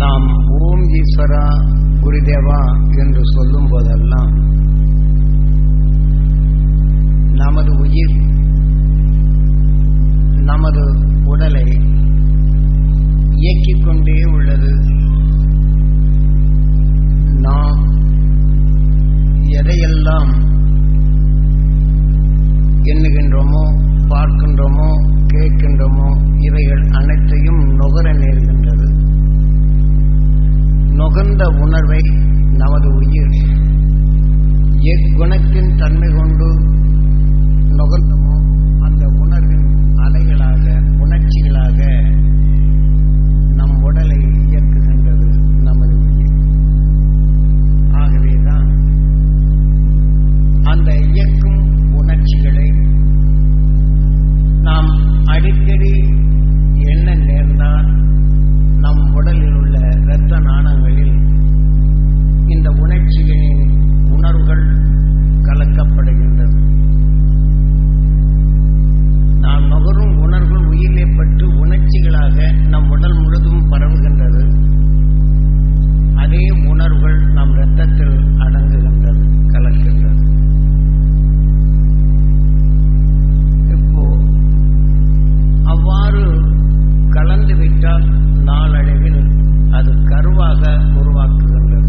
நாம் ஓம் ஈஸ்வரா குருதேவா என்று சொல்லும் போதெல்லாம் நமது உயிர் நமது உடலை இயக்கிக் கொண்டே உள்ளது. நாம் எதையெல்லாம் எண்ணுகின்றோமோ பார்க்கின்றோமோ கேட்கின்றோமோ இவைகள் அனைத்தையும் நுகர நேர்கின்றது. நுகர்ந்த உணர்வை நமது உயிர் எக்குணத்தின் தன்மை கொண்டு நுகர்ந்தமோ அந்த உணர்வின் அலைகளாக உணர்ச்சிகளாக நம் உடலை இயக்குகின்றது நமது உயிர். ஆகவேதான் அந்த இயக்கும் உணர்ச்சிகளை நிகழ்ச்சியின் உணர்வுகள் கலக்கப்படுகின்றது நாம் நுகரும் உணர்வுகள் உயிரிலே பட்டு உணர்ச்சிகளாக நம் உடல் முழுதும் பரவுகின்றது. அதே உணர்வுகள் நம் இரத்தத்தில் அடங்குகின்றது கலக்கின்றது. இப்போ அவ்வாறு கலந்து விட்டால் நாளடைவில் அது கருவாக உருவாக்குகின்றது.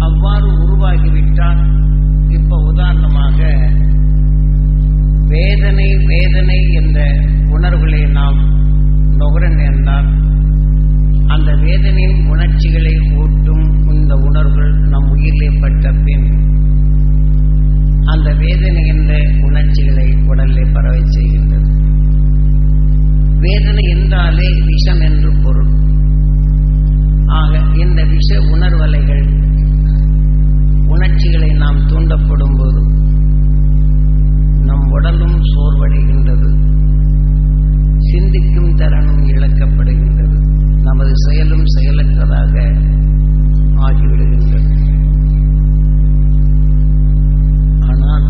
அவ்வாறு உருவாகிவிட்டால் இப்ப உதாரணமாக வேதனை வேதனை என்ற உணர்வுகளை நாம் நுகர நேர்ந்தால் அந்த வேதனையின் உணர்ச்சிகளை ஊட்டும் இந்த உணர்வுகள் நம் உயிரிலே பட்ட பின் அந்த வேதனை என்ற உணர்ச்சிகளை உடலே பரவை செய்கின்றது. வேதனை என்றாலே விஷம் என்று பொருள். ஆக இந்த விஷ உணர்வலைகள் உணர்ச்சிகளை நாம் தூண்டப்படும் போது நம் உடலும் சோர்வடைகின்றது. சிந்திக்கும் தரணும் இழக்கப்படுகின்றது. நமது செயலும் செயலற்றதாக ஆகிவிடுகின்றது. ஆனால்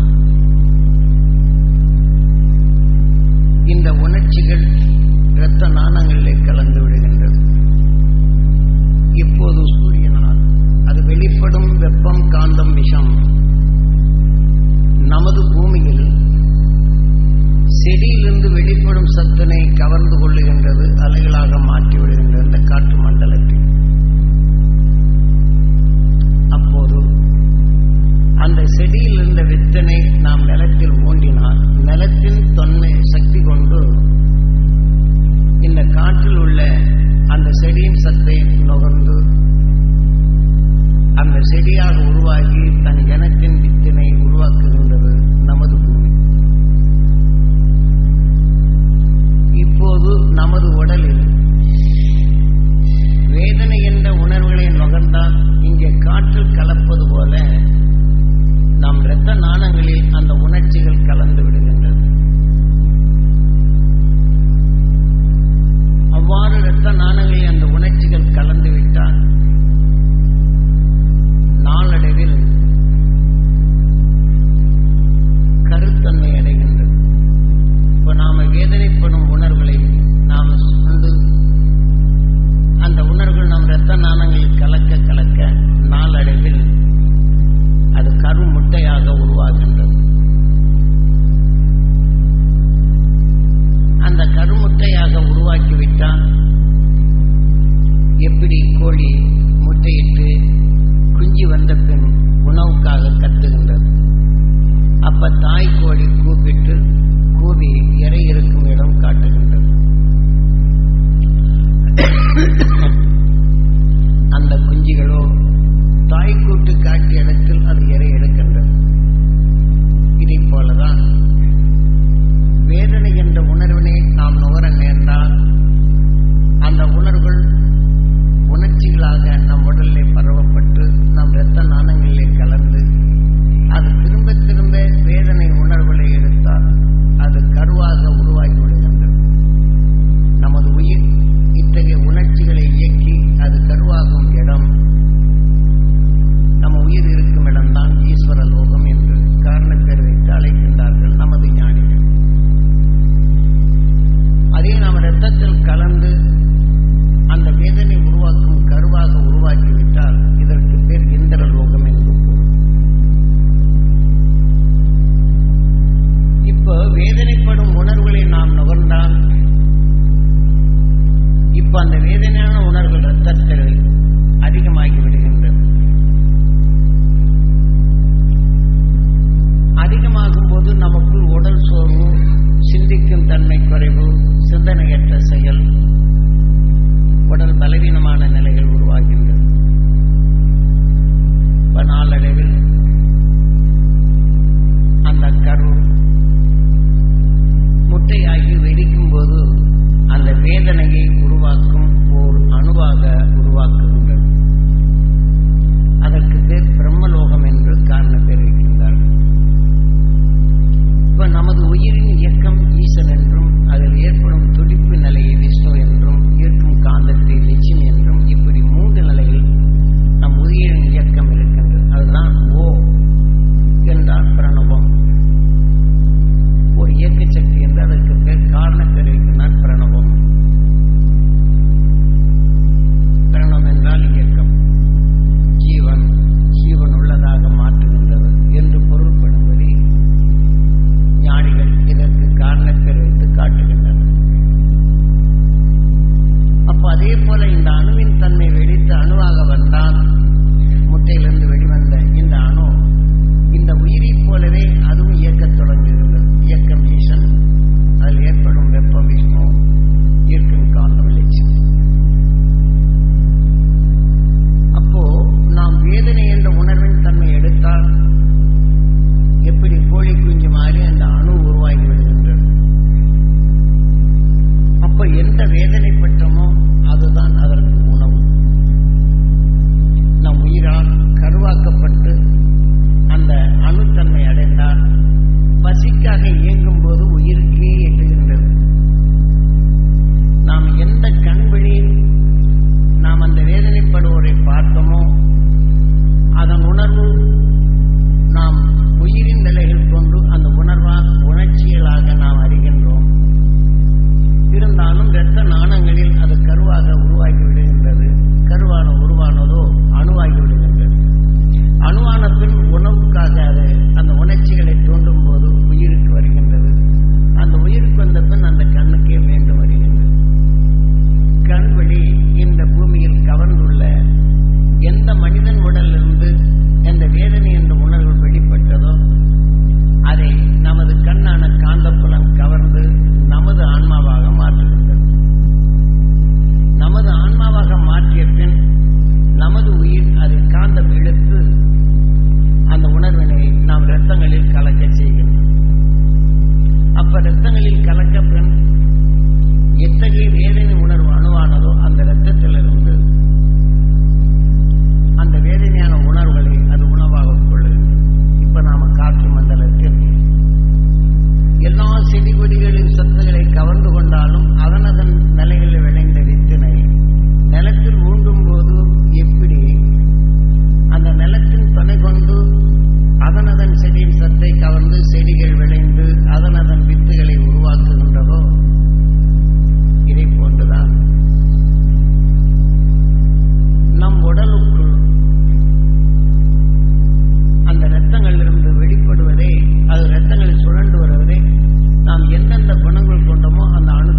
இந்த உணர்ச்சிகள் இரத்த நாணங்களிலே கலந்து விடுகின்றது. இப்போது சூரியனால் அது வெளிப்படும் வெப்பம் காந்தம் விஷம். நமது பூமியில் செடியிலிருந்து வெளிப்படும் சத்தினை கவர்ந்து கொள்ளுகின்றது அலைகளாக மாற்றிவிடுகின்றது இந்த காற்று மண்டலத்தில். அப்போது அந்த செடியில் இருந்த வித்தனை நாம் நிலத்தில் ஊண்டினால் நிலத்தின் தொன்மை சக்தி கொண்டு இந்த காற்றில் உள்ள அந்த செடியின் சத்தை நுகர்ந்து அந்த செடியாக உருவாகி தன் இனத்தின் வித்தினை உருவாக்குகின்றது நமது பூமி. இப்போது நமது உடலில் வேதனை என்ற உணர்வுகளை நுகர்ந்தால் இங்கே காற்றில் கலப்பது போல நம் இரத்த நாணங்களில் அந்த உணர்ச்சிகள் கலந்து விடுகின்றது. அவ்வாறு இரத்த நாணங்களில் அந்த உணர்ச்சிகள் கலந்து அது முட்டையாக உருவாகின்றது. அந்த கருமுட்டையாக உருவாக்கிவிட்டால் எப்படி கோழி முட்டையிட்டு குஞ்சு வந்த பின் உணவுக்காக கத்துகின்றது? அப்ப தாய் கோழி கூப்பிட்டு கூவி இறை இருக்கும் இடம் காட்டுகின்றது. அந்த குஞ்சுகளோ தாய்க்கூட்டு காட்டிய இடத்தில் அது இறை எடுக்கின்றது. இதை போலதான் வேதனை என்ற உணர்வினை நாம் ஈஸ்வர லோகம் என்று காரணப்பேர் வைத்து அழைக்கின்றார்கள் நமது ஞானிகள். அதே நாம் ரத்தத்தில் கலந்து அந்த வேதனை உருவாக்கும் கருவாக உருவாக்கிவிட்டால் இதற்கு பேர் இந்திர லோகம் என்று இப்போ வேதனைப்படும் உணர்வுகளை நாம் நுகர்ந்தால் இப்ப அந்த வேதனையான உணர்வுகள் ரத்தத்தில் அதிகமாகி விடுகின்றது உடல் சோர்வு சிந்திக்கும் தன்மை குறைவு சிந்தனையற்ற செயல் உடல் பலவீனமான நிலைகள் உருவாகின்றது. இப்ப நாளடைவில் அந்த கரு முட்டையாகி வெடிக்கும் போது அந்த வேதனையை உருவாக்கும் ஓர் அணுவாக உருவாக்குகின்றது. அதற்கு பேர் பிரம்மலோகம் என்று காரணம் தெரிவிக்கின்றார்கள் இப்ப நமது உயிரின் இயக்கம் ஈசன் என்றும் அதில் ஏற்படும் துடிப்பு நிலையை விஷ்ணு என்றும் ஈர்க்கும் காந்தத்தை லட்சுமி என்றும் இப்படி மூன்று நிலையில் நம் உயிரின் இயக்கம் இருக்கின்றது. அதுதான் ஓ என்றால் பிரணவம். ஒரு இயக்க சக்தி என்று அதற்கு பேர் காரணம் தெரிவிக்கிறார் பிரணவம். பசிக்காக இயங்கும் போது உயிருக்கே எட்டுகின்றது. நாம் எந்த கண்வழியில் நாம் அந்த வேதனைப்படுவோரை பார்த்தோமோ அதன் உணர்வு நாம் உயிரின் நிலைகள் கொண்டு அந்த உணர்வால் உணர்ச்சிகளாக நாம் அறிகின்றோம். இருந்தாலும் இரத்த நாணங்களில் அது கருவாக உருவாகி விடுகின்றது கருவான உருவானதோ அணுவாகி விடுகின்றது அணுவான பின் உணவுக்காக அது அந்த உணர்ச்சிகளை தூண்டும் போது உயிருக்கு வருகின்றது. அந்த உயிருக்கு வந்த பின் அந்த கண்ணுக்கே மீண்டும் வருகின்றது. கண் வழி இந்த பூமியில் கவர்ந்துள்ள எந்த மனிதன் உடலிலிருந்து எந்த வேதனை என்ற உணர்வு வெளிப்பட்டதோ அதை நமது கண்ணான காந்தப்புலம் கவர்ந்து நமது ஆன்மாவாக மாற்றுகின்றது நமது ஆன்மாவாக மாற்றிய பின் நமது உயிர் அதை காந்தம் இழுத்து அந்த உணர்வினை நாம் ரத்தங்களில் கலக்க செய்கின்றோம் அப்ப ரத்தங்களில் கலக்க பின் எத்தகைய வேதனை உணர்வு அணுவானதோ அந்த இரத்தத்திலிருந்து அந்த வேதனையான உணர்வுகளை அது உணவாக கொள்ளுகின்றது இப்ப நாம காற்று மண்டலத்தில் எல்லா செடி கொடிகளின் சத்துகளை கவர்ந்து கொண்டாலும் அதனதன் நிலைகளில் விளைந்த வித்தினை. நிலத்தில் ஊண்டும் போது எப்படி? அந்த நிலத்தின் துணை கொண்டு அதனதன் செடியின் சத்தை கவர்ந்து செடிகள் விளைந்து அதனதன் வித்துகளை உருவாக்குகின்றதோ? இதை போன்றுதான். நம் உடலுக்குள் அந்த இரத்தங்களிலிருந்து வெளிப்படுவதே அது இரத்தங்களில் சுழண்டு வருவதே நாம் எந்தெந்த குணங்கள் கொண்டோமோ அந்த அணு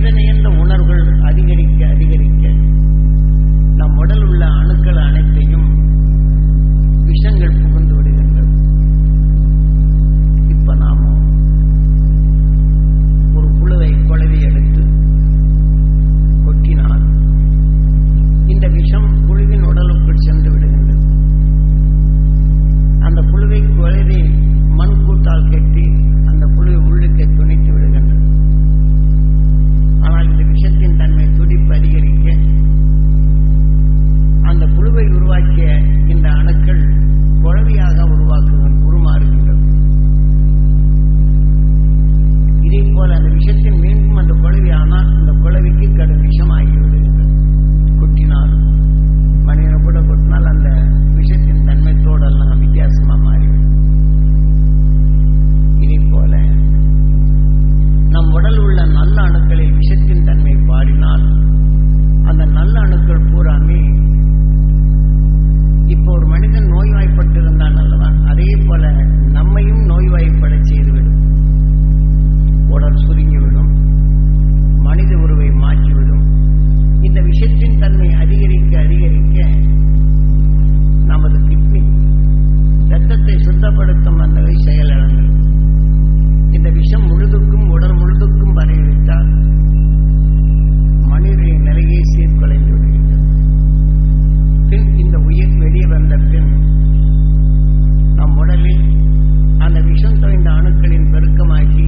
வேதனை உணர்வுகள் அதிகரிக்க அதிகரிக்க நம் உடல் உள்ள அணுக்கள் அனைத்தையும் விஷங்கள் புகுந்து விடுகின்றது. இப்ப நாம ஒரு புழுவை குழவி எடுத்து கொட்டினால் இந்த விஷம் புழுவின் உடலுக்குள் சென்று விடுகின்றது. அந்த புழுவை குழவி மண் கூட்டால் கட்டி அந்த புழுவை உள்ளு கட்டி விஷத்தின் தன்மை துடிப்பு அதிகரிக்க அந்த புழுவை உருவாக்கிய இந்த அணுக்கள் குழவியாக உருவாக்குகின்ற உருமாறுகின்றது. இதே போல அந்த விஷத்தின் மீண்டும் அந்த குழவி ஆனால் போல நம்மையும் நோய்வாய்ப்பட செய்துவிடும். உடல் சுருங்கிவிடும். மனித உருவை மாற்றிவிடும். இந்த விஷத்தின் தன்மை அதிகரிக்க அதிகரிக்க நமது கிட்னி ரத்தத்தை சுத்தப்படுத்தும் அந்த செயலிழந்தது இந்த விஷம் முழுதுக்கும் உடல் முழுதுக்கும் பரவிவிட்டால் மனிதனின் நிலையை சீர்குலைந்து விடுகின்றது. பின் இந்த உயிர் வெளியே வந்த பின் நம் உடலில் அந்த விஷம் தோய்ந்த அணுக்களின் பெருக்கமாகி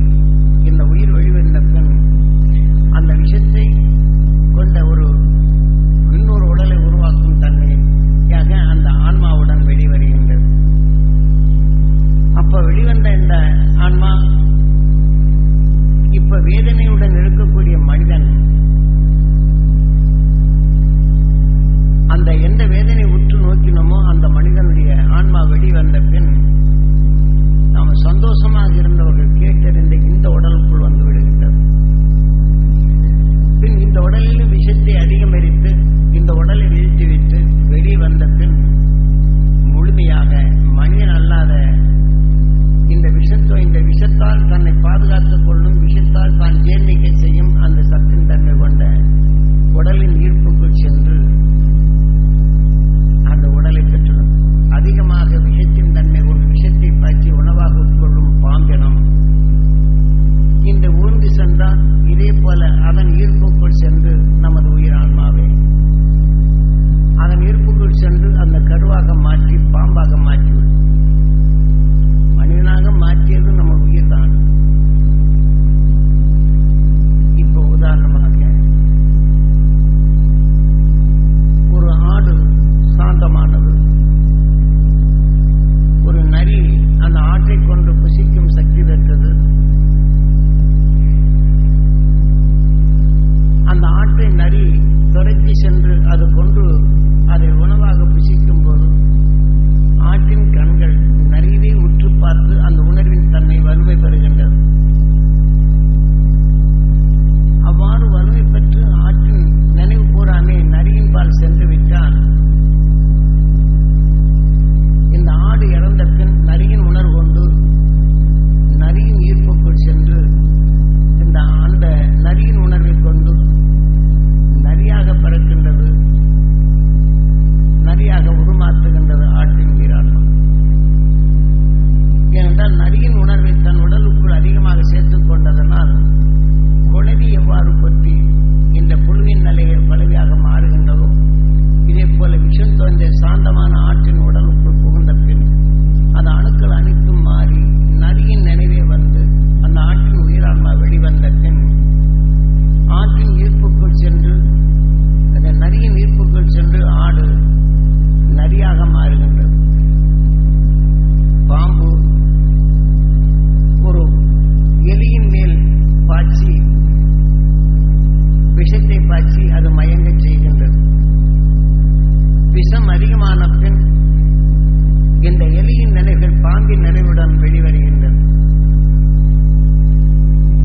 இந்த உயிர் வெளிவந்த பின் அந்த விஷத்தை கொண்ட ஒரு இன்னொரு உடலை உருவாக்கும் தன்மையாக அந்த ஆன்மாவுடன் வெளிவருகின்றது. அப்ப வெளிவந்த இந்த ஆன்மா இப்ப வேதனையுடன் இருக்கக்கூடிய மனிதன் அந்த எந்த வேதனை உற்று நோக்கினோமோ அந்த மனிதனுடைய ஆன்மா வெளிவந்த பின் நாம் சந்தோஷமாக இருந்தவர்கள் கேட்டறிந்த இந்த உடலுக்குள் வந்து விடுகின்றது பின் இந்த உடலிலும் விஷத்தை அதிகமரித்து இந்த உடலை வீழ்த்திவிட்டு வெளியே வந்த பின் முழுமையாக மனிதன் அல்லாத இந்த விஷத்தோ இந்த விஷத்தால் தன்னை பாதுகாத்துக் கொள்ளும் விஷத்தால் தான் ஜீர்ணிக்க செய்யும் அந்த சத்தின் தன்மை கொண்ட உடலின் ஈர்ப்புக்குள் சென்று அந்த உடலை பெற்றுடும் அதிகமாக விஷத்தின் தன்மை கொண்டு விஷத்தை பாய்ச்சி உணவாக உட்கொள்ளும் பாம்பினம் இந்த ஊர்ந்து சென்றால் இதே போல அதன் ஈர்ப்புக்குள் சென்று நமது உயிர் ஆன்மாவை அதன் ஈர்ப்புக்குள் சென்று அந்த கருவாக மாற்றி பாம்பாக நரியாக பாம்பு ஒரு எலியின் மேல் பாய்ச்சி விஷத்தை பாய்ச்சி அது மயங்க செய்கின்றது. விஷம் அதிகமான பின் இந்த எலியின் நினைவுகள் பாம்பின் நினைவுடன் வெளிவருகின்றது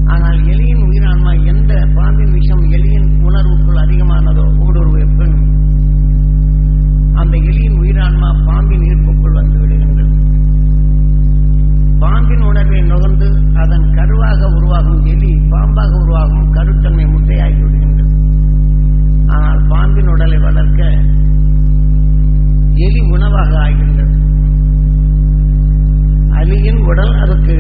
ஆனால் எலியின் உயிரான்மா எந்த பாம்பின் விஷம் எலியின் உணர்வுக்குள் அதிகமானதோ ஊடுருவிய பின் அந்த எலியின் உயிரான்மா பாம்பின் ஈர்ப்புக்குள் வந்து விடுகின்றது. பாம்பின் உணர்வை நுகர்ந்து அதன் கருவாக உருவாகும் எலி பாம்பாக உருவாகும் கருத்தன்மை முட்டையாகி விடுகின்றது. ஆனால் பாம்பின் உடலை வளர்க்க எலி உணவாக ஆகின்றது. அலியின் உடல் அதுக்கு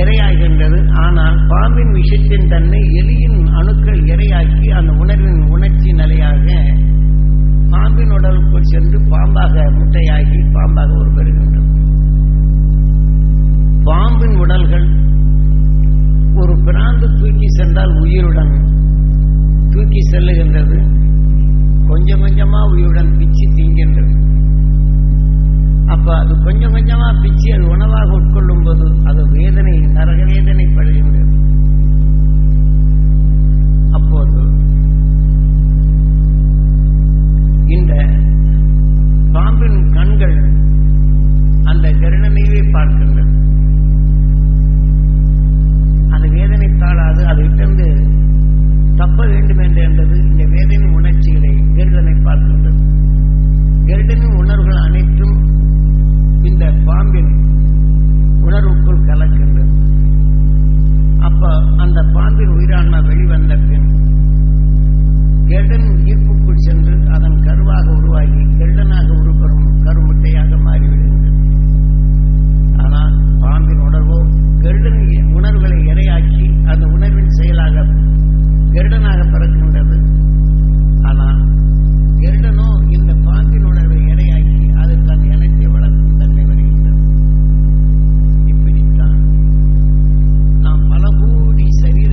இரையாகின்றது. ஆனால் பாம்பின் விஷத்தின் தன்னை எலியின் அணுக்கள் இரையாக்கி அந்த உணர்வின் உணர்ச்சி நிலையாக பாம்பின் உடலுக்குள் சென்று பாம்பாக முட்டையாகி பாம்பாக உருப்பெறுகின்றது பாம்பின் உடல்கள் ஒரு பிராந்து தூக்கி சென்றால் உயிருடன் தூக்கி செல்லுகின்றது. கொஞ்சம் கொஞ்சமா உயிருடன் பிச்சு தீங்கின்றது அப்ப அது கொஞ்சம் கொஞ்சமா பிச்சு அது உணவாக உட்கொள்ளும் போது அது வேதனை நரக வேதனை படுகின்றது. அப்போது இந்த பாம்பின் கண்கள் அந்த கருணமையே பார்க்கின்றது அது வேதனை தாளாது அதை விட்டிருந்து தப்ப வேண்டும் என்று என்றது இந்த வேதனை உணர்ச்சிகளை கருடனை பார்க்கின்றது. கருடனின் உணர்வுகள் அனைத்தும் இந்த பாம்பின் உணர்வுக்குள் கலக்கின்றது. அப்ப அந்த பாம்பின் உயிரான்மா வெளிவந்த பின் கெடன் ஈர்ப்புக்குள் சென்று அதன் கருவாக உருவாகி கெருடனாக உருப்பெறும் கருமுட்டையாக மாறிவிடுகின்றது ஆனால் பாம்பின் உணர்வோ கெருடன் உணர்வுகளை இரையாக்கி அந்த உணர்வின் செயலாக கெருடனாக பிறக்கின்றது. ஆனால் கெருடனோ இந்த பாம்பின் உணர்வை இரையாக்கி அது தன் இனத்தை வளர்க்கும் தன்மை வருகின்றது. இப்படித்தான் நாம் பல கோடி சரீர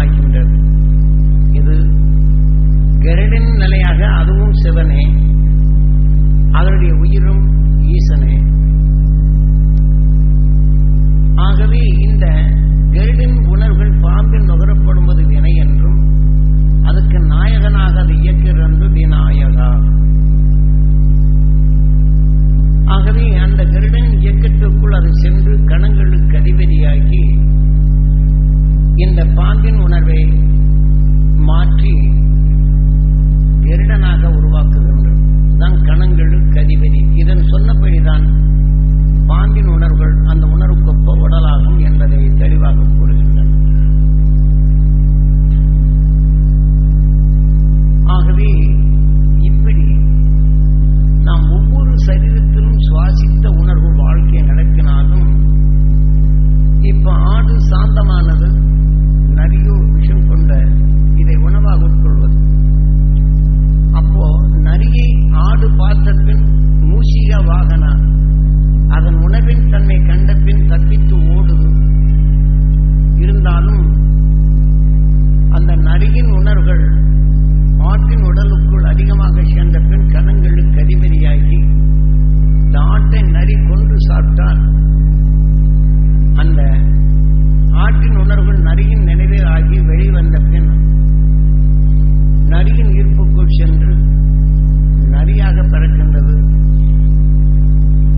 போது இது கருடன் நிலையாக அதுவும் சிவனே அதனுடைய உயிரும் ஈசனே. ஆகவே இந்த கருடன் உணர்வுகள் பாம்பில் நுகரப்படுவது வினை என்றும் அதுக்கு நாயகனாக அது இயக்கிறது விநாயகா. ஆகவே அந்த கருடன் இயக்கத்திற்குள் அது சென்று கணங்களுக்கு அதிபதியாகி இந்த பாம்பின் உணர்வை மாற்றி எருடனாக உருவாக்குகின்றது தான் கணங்களுக்கு அதிபதி இதன் சொன்னபடிதான் பாம்பின் உணர்வுகள் அந்த உணர்வுக்கொப்ப உடலாகும் என்பதை தெளிவாக கூறுகின்றன. ஆகவே இப்படி நாம் ஒவ்வொரு சரீரத்திலும் சுவாசித்த உணர்வு வாழ்க்கையை நடத்தினாலும் இப்ப ஆடு சாந்தமானது நரியோ விஷம் கொண்ட இதை உணவாக உட்கொள்வது. அப்போ நரியை ஆடு பார்த்த பின் மூசிகா வாகனா அதன் உணவின் தன்னை கண்ட பின் தப்பித்து ஓடுது. இருந்தாலும் அந்த நரியின் உணர்வுகள் ஆட்டின் உடலுக்குள் அதிகமாக சேர்ந்த பின் கணங்களுக்கு அதிபதியாகி இந்த ஆட்டை நரி கொன்று சாப்பிட்டால் அந்த ஆற்றின் உணர்வுகள் நரியின் நினைவே ஆகி வெளிவந்த பின் நரியின் ஈர்ப்புக்குள் சென்று நரியாக பிறக்கின்றது.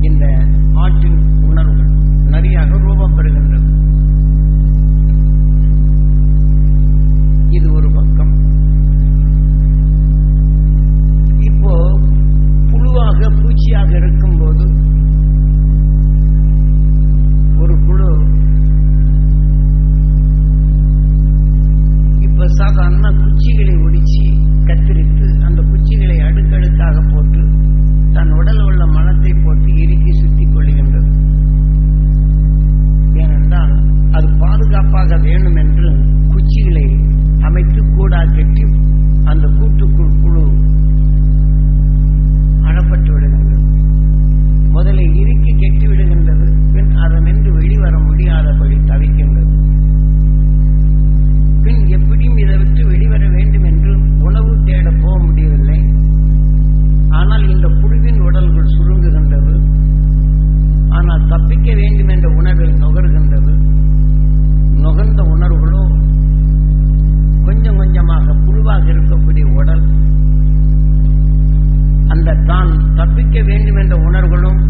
இந்த ஆற்றின் உணர்வுகள் நரியாக ரூபம் பெறுகின்றது. இது ஒரு பக்கம். இப்போ புழுவாக பூச்சியாக அது பாதுகாப்பாக வேணும் என்று குச்சிகளை அமைத்து கூடா கட்டி அந்த கூட்டுக்குள் குழு அழப்பட்டு விடுகின்றது. முதலில் இறுக்கி கெட்டி விடுகின்றது பின் அதனின்று வெளிவர முடியாதபடி தவிக்கின்றது. பின் எப்படியும் இதை விட்டு வெளிவர வேண்டும் என்று உணவு தேட போக முடியவில்லை. ஆனால் இந்த புழுவின் உடல்கள் சுருங்குகின்றது. தப்பிக்க வேண்டும் என்ற உணர்வில் நுகர்கின்றது. நுகர்ந்த உணர்வுகளோ கொஞ்சம் கொஞ்சமாக புழுவாக இருக்கக்கூடிய உடல் அந்த தான் தப்பிக்க வேண்டும் என்ற உணர்வுகளும்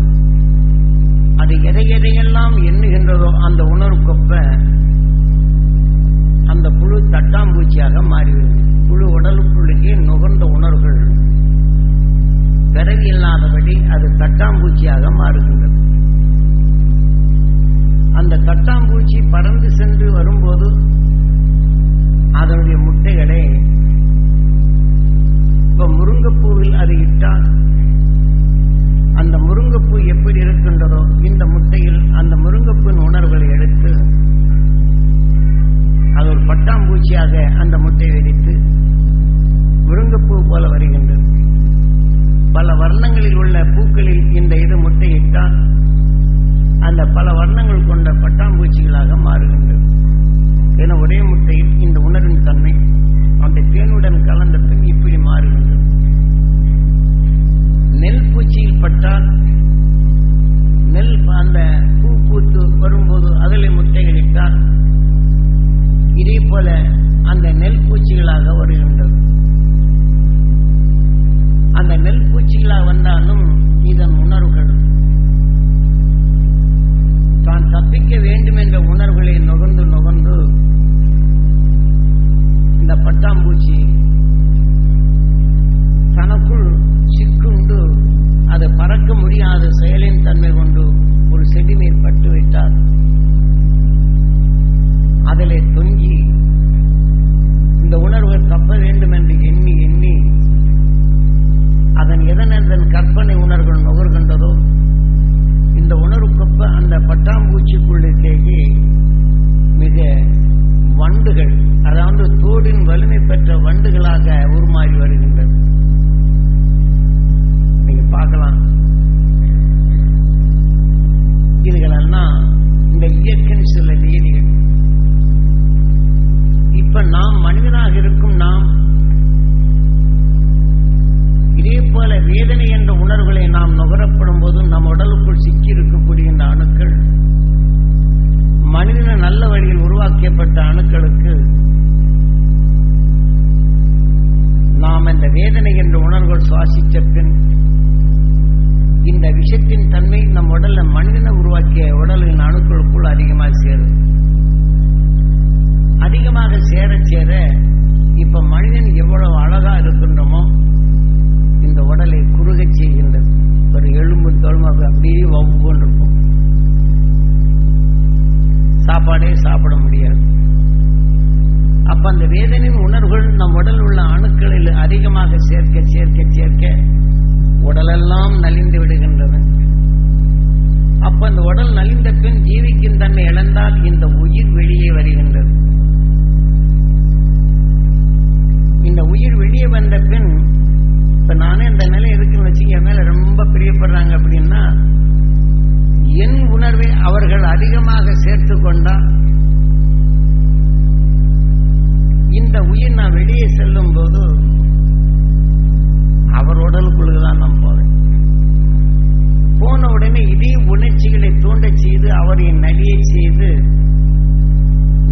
அது எதை எதையெல்லாம் எண்ணுகின்றதோ அந்த உணர்வுக்கொப்ப அந்த புழு தட்டாம்பூச்சியாக மாறிவிடும் புழு உடலுக்குள்ளேயே நுகர்ந்த உணர்வுகள் பிறகு இல்லாதபடி அது தட்டாம்பூச்சியாக மாறுகின்றது. அந்த தட்டாம்பூச்சி பறந்து சென்று வரும்போது அதனுடைய முட்டைகளை இப்ப முருங்கைப்பூவில் அது இட்டால் அந்த முருங்கைப்பூ எப்படி இருக்கின்றதோ இந்த முட்டையில் அந்த முருங்கப்பூன் உணர்வுகளை எடுத்து அது ஒரு பட்டாம்பூச்சியாக அந்த முட்டை வெடித்து முருங்கைப்பூ போல வருகின்றது. பல வர்ணங்களில் உள்ள பூக்களில் இந்த இது முட்டையிட்டால் அந்த பல வர்ணங்கள் கொண்ட பட்டாம்பூச்சிகளாக மாறுகின்றது. என ஒரே முட்டையில் இந்த உணர்வின் தன்மை அந்த தேனுடன் கலந்த பின் இப்படி மாறுகின்றது. நெல் பூச்சியில் பட்டால் நெல் அந்த பூ பூத்து வரும்போது அதில் முட்டைகள் இட்டால் இதே போல அந்த நெல் பூச்சிகளாக வருகின்றது. அந்த நெல் பூச்சிகளாக வந்தாலும் இதன் உணர்வுகள். தான் தப்பிக்க வேண்டும் என்ற உணர்வுகளை நுகர்ந்து நுகர்ந்து இந்த பட்டாம்பூச்சி தனக்குள் சிக்குண்டு அது பறக்க முடியாத செயலின் தன்மை கொண்டு ஒரு செடி மேல் பட்டு விட்டார் அதிலே தொங்கி இந்த உணர்வுகள் தப்ப வேண்டும் என்று எண்ணி எண்ணி அதன் கற்பனை உணர்வுகள் நுகர்கின்றதோ இந்த உணர்வுக்கொப்ப அந்த பட்டாம்பூச்சிக்குள்ளேயே மிக வண்டுகள் அதாவது தோடின் வலிமை பெற்ற வண்டுகளாக உருமாறி வருகின்றது நீங்க பார்க்கலாம். இதுகளெல்லாம் இந்த இயற்கையின் சில நீதிகள். இப்ப நாம் மனிதனாக இருக்கும் நாம் இதே போல வேதனை என்ற உணர்வுகளை நாம் நுகரப்படும் போது நம் உடலுக்குள் சிக்கி இருக்கக்கூடிய இந்த அணுக்கள் மனிதன நல்ல வழியில் உருவாக்கப்பட்ட அணுக்களுக்கு நாம் இந்த வேதனை என்ற உணர்வுகள் சுவாசித்த பின் இந்த விஷத்தின் தன்மை நம் உடல்ல மனிதனை உருவாக்கிய உடலின் அணுக்களுக்குள் அதிகமாக சேரும். அதிகமாக சேர சேர இப்ப மனிதன் எவ்வளவு அழகா இருக்கின்றோமோ இந்த உடலை குறுகச் செய்கின்றது ஒரு எலும்பு தோல்மாக அப்படியே ஒவ்வொன்று இருக்கும் சாப்பாடே சாப்பிட முடியாது. அப்ப அந்த வேதனையின் உணர்வுகள் நம் உடல் உள்ள அணுக்களில் அதிகமாக சேர்க்க சேர்க்க சேர்க்க உடலெல்லாம் நலிந்து விடுகின்றன. அப்ப அந்த உடல் நலிந்த பின் ஜீவிக்கும் தன்மை இழந்தால் இந்த உயிர் வெளியே வருகின்றது. இந்த உயிர் வெளியே வந்த பின் இப்ப நானே இந்த நிலை இருக்குன்னு வச்சு என் மேல ரொம்ப பிரியப்படுறாங்க அப்படின்னா என் உணர்வை அவர்கள் அதிகமாக சேர்த்து கொண்டா இந்த உயிர் நான் வெளியே செல்லும் போது அவர் உடலுக்குள்ளதான் நான் போவேன். போன உடனே இதே உணர்ச்சிகளை தூண்டச் செய்து அவரை நலிய செய்து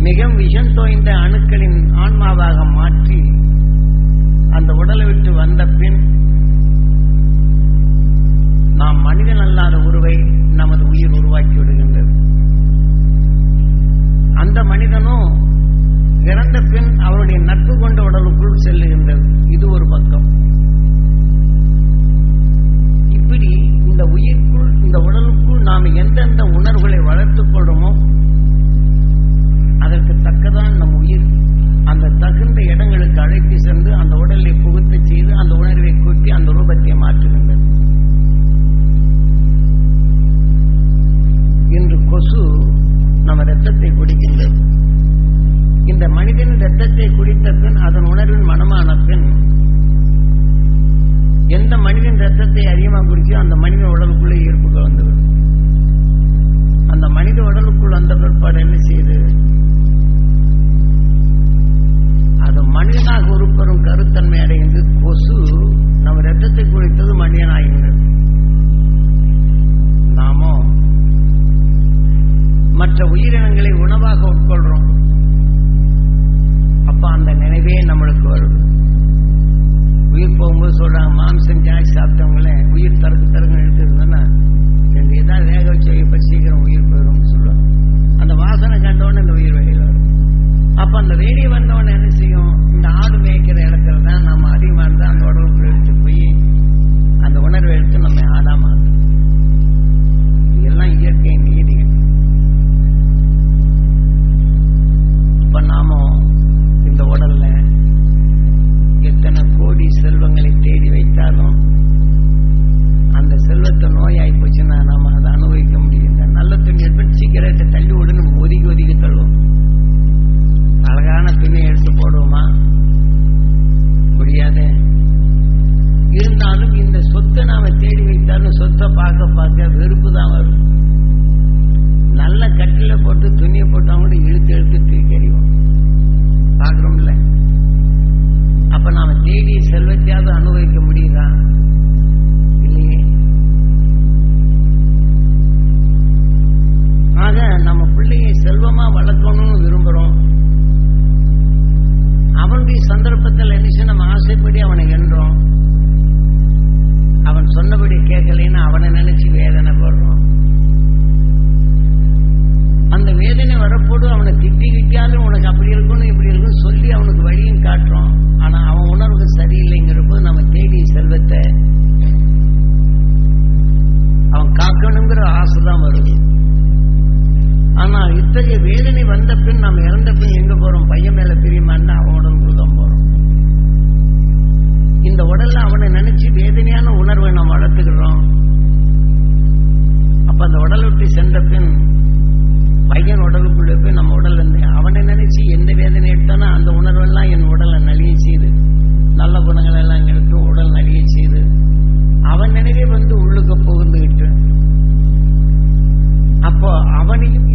மிக விஷம் தோய்ந்த அணுக்களின் ஆன்மாவாக மாற்றி அந்த உடலை விட்டு வந்த பின் நாம் மனிதன் அல்லாத உருவை நமது உயிர் உருவாக்கி விடுகின்றது. அந்த மனிதனும் இறந்த பின் அவருடைய நட்பு கொண்ட உடலுக்குள் செல்லுகின்றது. இது ஒரு பக்கம். இப்படி இந்த உயிர்க்குள் இந்த உடலுக்குள் நாம் எந்தெந்த உணர்வுகளை வளர்த்துக் கொள்றோமோ அதற்கு தக்கதான் நம் உயிர் அந்த தகுந்த இடங்களுக்கு அழைத்து சென்று அந்த உடலை புகுத்து செய்து அந்த உணர்வை கூட்டி அந்த ரூபத்தை மாற்றுகின்றது இன்று கொசு நம்ம ரத்தத்தை குடிக்கின்றது. இந்த மனிதனின் ரத்தத்தை குடித்த பின் அதன் உணர்வின் மனமான பின் எந்த மனிதன் ரத்தத்தை அதிகமாக குடிச்சோ அந்த மனித உடலுக்குள்ளே ஈர்ப்புகள் வந்துவிடும். அந்த மனித உடலுக்குள் வந்த பிற்பாடு என்ன செய்யுது அது மனிதனாக உருப்பெறும் கருத்தன்மை அடைந்து கொசு நம்ம ரத்தத்தை குளித்தது மனிதனாகின்றது நாமோ மற்ற உயிரினங்களை உணவாக உட்கொள்றோம். அப்ப அந்த நினைவே நம்மளுக்கு வருது. உயிர் போகும்போது சொல்றாங்க மாம்சம் ஜாஸ்தி சாப்பிட்டவங்களே உயிர் தரக்கு தருங்க எடுத்து இருந்தேன்னா ரெண்டு வேக வச்சு இப்ப சீக்கிரம் உயிர் போயிடும் சொல்லுவாங்க. அந்த வாசனை கண்டோன்னு இந்த உயிர் வெளியில வரும் அப்ப அந்த வெளியே வந்தவன என்ன செய்யும்? இந்த ஆடு மேய்க்கிற இடத்துல தான் நம்ம அதிகமா இருந்தா அந்த உடம்புக்கு எடுத்து போய் அந்த உணர்வு எடுத்து நம்ம ஆடா இதெல்லாம் இயற்கை நீதி. தேடி செல்வத்தையாவது அனுபவிக்க முடியுதா? இல்லையே. ஆக நம்ம பிள்ளையை செல்வமா வளர்க்கணும்னு விரும்புறோம். அவனுடைய சந்தர்ப்பத்தில் என்ன நம்ம ஆசைப்படி அவனை என்றோம் அவன் சொன்னபடி கேட்கலைன்னு அவனை நினைச்சு வேதனை போடுறோம். அந்த வரப்போடு அவனை திட்டி கிட்டாலும் உனக்கு அப்படி இருக்கணும் இப்படி இருக்குன்னு சொல்லி அவனுக்கு வழியும் காட்டுறோம் ஆனா அவன் உணர்வு சரியில்லைங்கிற போது நம்ம தேடி செல்வத்தை அவன் காக்கணுங்கிற ஆசை தான் வருது. ஆனா இத்தகைய வேதனை வந்த பின் நம்ம இறந்த பின் எங்க போறோம்? பையன் மேல பிரியுமான்னு அவன் உடம்புக்கு தான் போறோம். இந்த உடல்ல அவனை நினைச்சு வேதனையான உணர்வை நாம் வளர்த்துக்கிறோம். அப்ப அந்த உடல் விட்டு சென்ற பின் பையன் உடலுக்குள்ளே போய் நம்ம உடல் வந்து அவனை நினைச்சு எந்த வேதனை எடுத்தானோ அந்த உணர்வெல்லாம் என் உடலை நலிய செய்து நல்ல குணங்கள் எல்லாம் எடுத்து உடல் நலிய செய்து அவன் நினைவே வந்து உள்ளுக்கு புகுந்துகிட்டு அப்போ அவனையும்